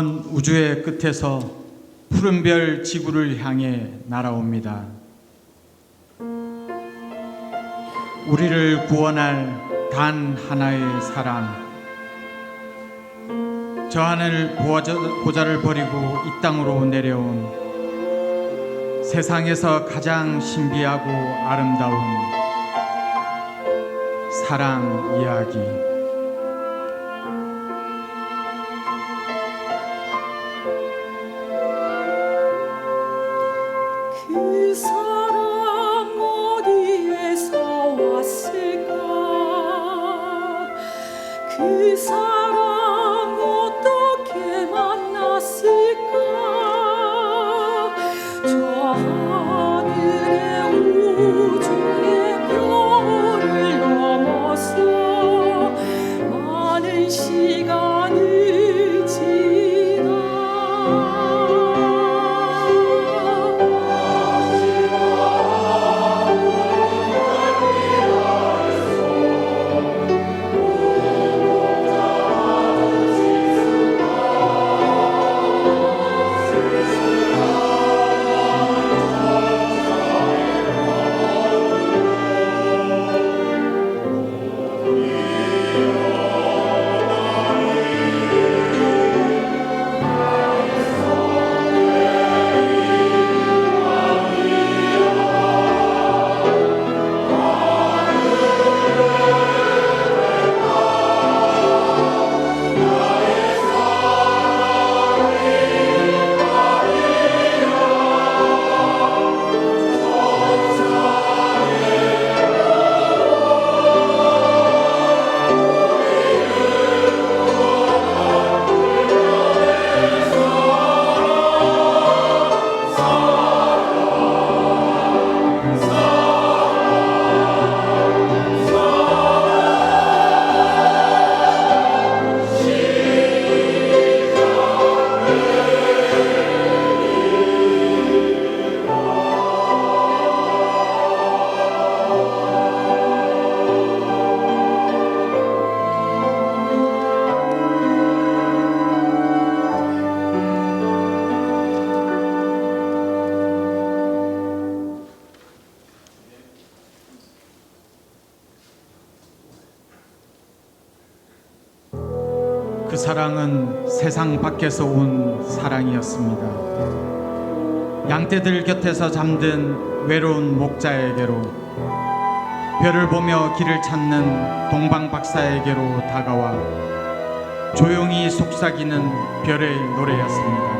저먼 우주의 끝에서 푸른 별 지구를 향해 날아옵니다. 우리를 구원할 단 하나의 사랑. 저 하늘 보좌- 보좌를 버리고 이 땅으로 내려온 세상에서 가장 신비하고 아름다운 사랑 이야기. 그 사랑은 세상 밖에서 온 사랑이었습니다. 양떼들 곁에서 잠든 외로운 목자에게로 별을 보며 길을 찾는 동방 박사에게로 다가와 조용히 속삭이는 별의 노래였습니다.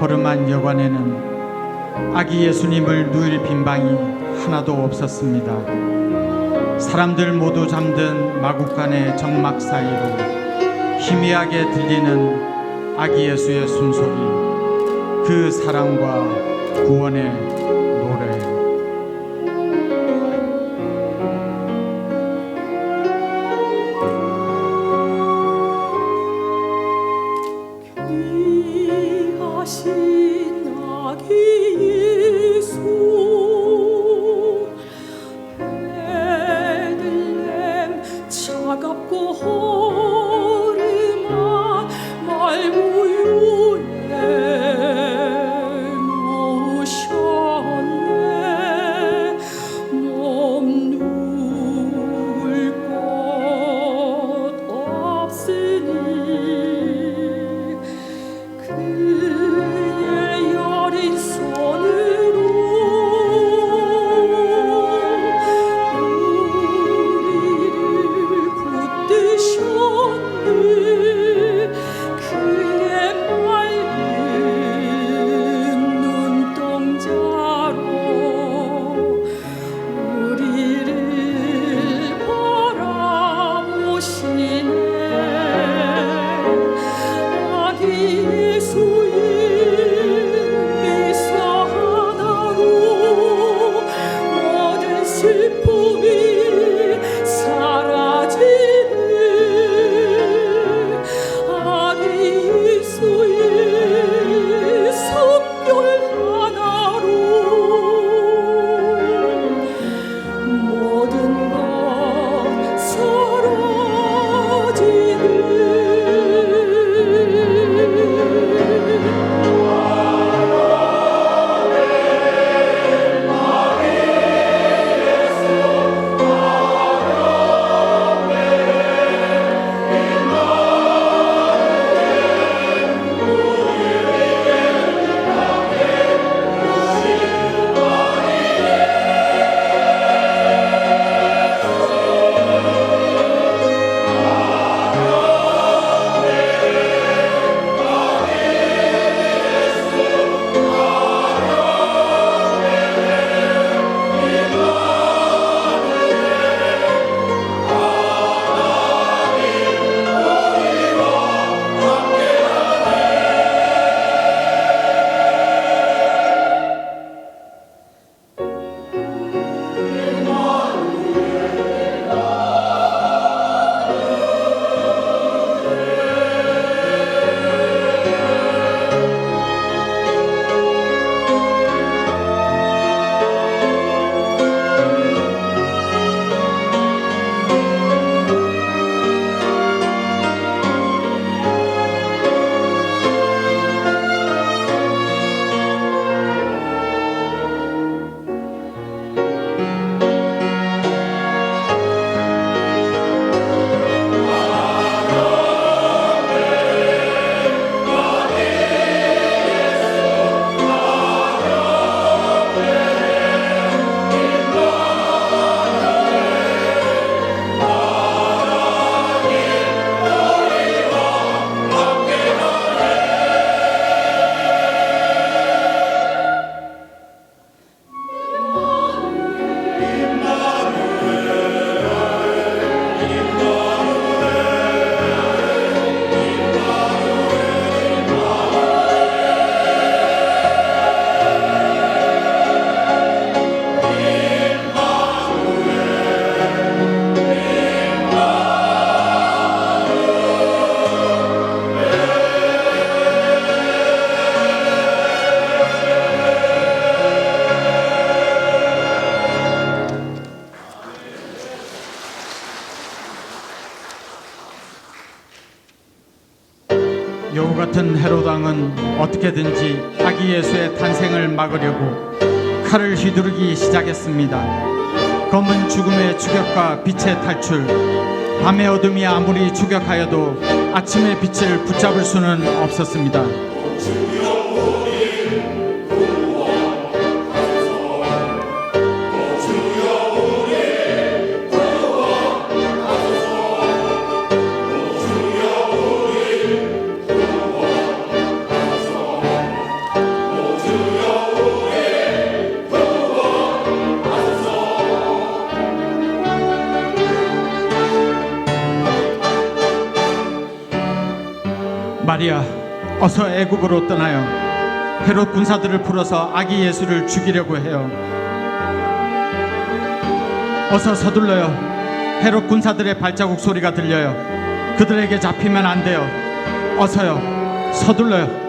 허름한 여관에는 아기 예수님을 누일 빈방이 하나도 없었습니다. 사람들 모두 잠든 마국간의 정막 사이로 희미하게 들리는 아기 예수의 숨소리, 그 사랑과 구원의 어떻게든지 아기 예수의 탄생을 막으려고 칼을 휘두르기 시작했습니다. 검은 죽음의 추격과 빛의 탈출. 밤의 어둠이 아무리 추격하여도 아침의 빛을 붙잡을 수는 없었습니다. 마리아, 어서 애굽으로 떠나요. 헤롯 군사들을 풀어서 아기 예수를 죽이려고 해요. 어서 서둘러요. 헤롯 군사들의 발자국 소리가 들려요. 그들에게 잡히면 안 돼요. 어서요. 서둘러요.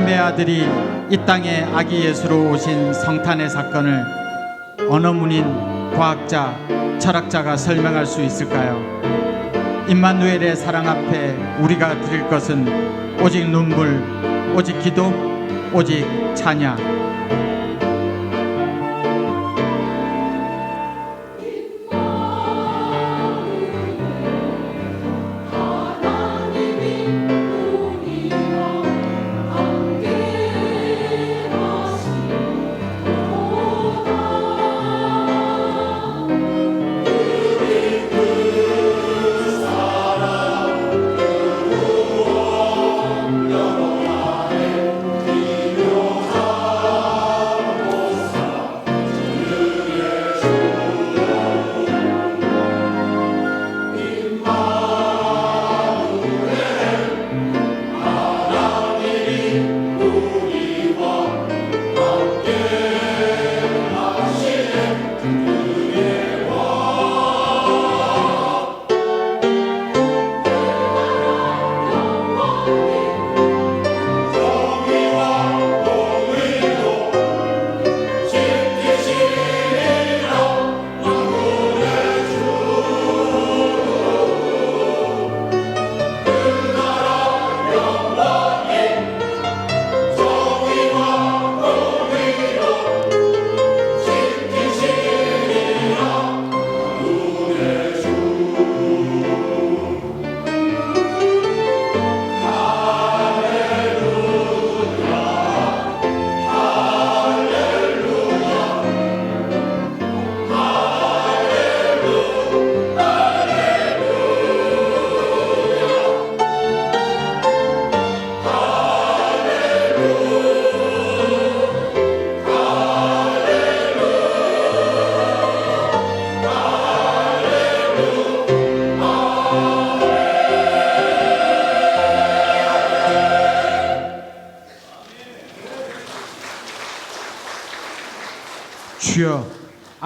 하나님의 아들이 이 땅에 아기 예수로 오신 성탄의 사건을 어느 문인 과학자, 철학자가 설명할 수 있을까요? 임마누엘의 사랑 앞에 우리가 드릴 것은 오직 눈물, 오직 기도, 오직 찬양.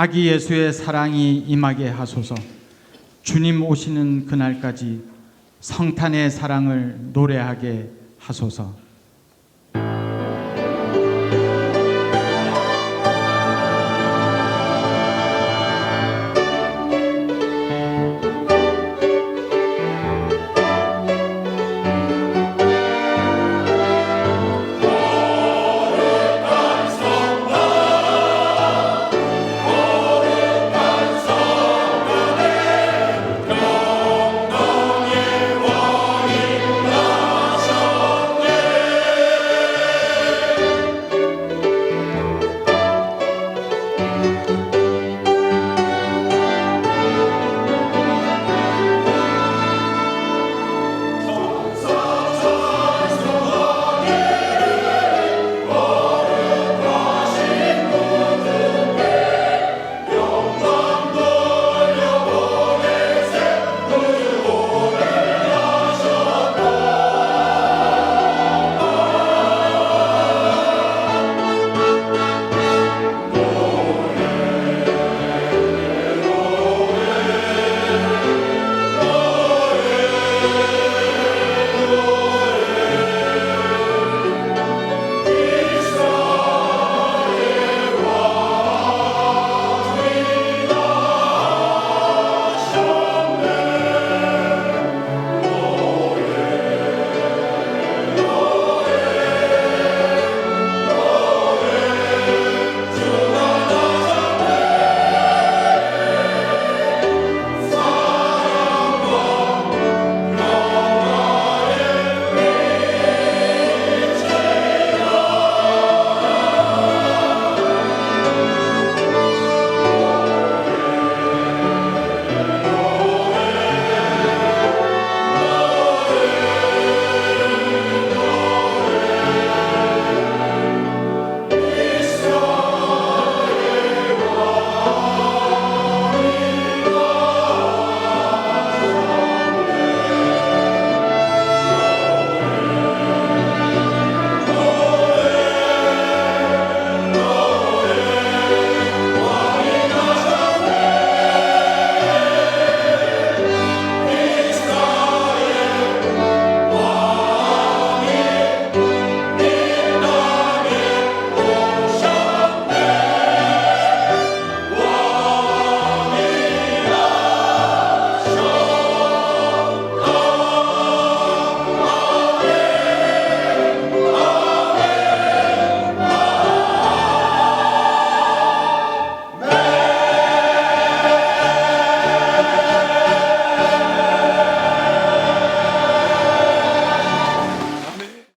아기 예수의 사랑이 임하게 하소서. 주님 오시는 그날까지 성탄의 사랑을 노래하게 하소서.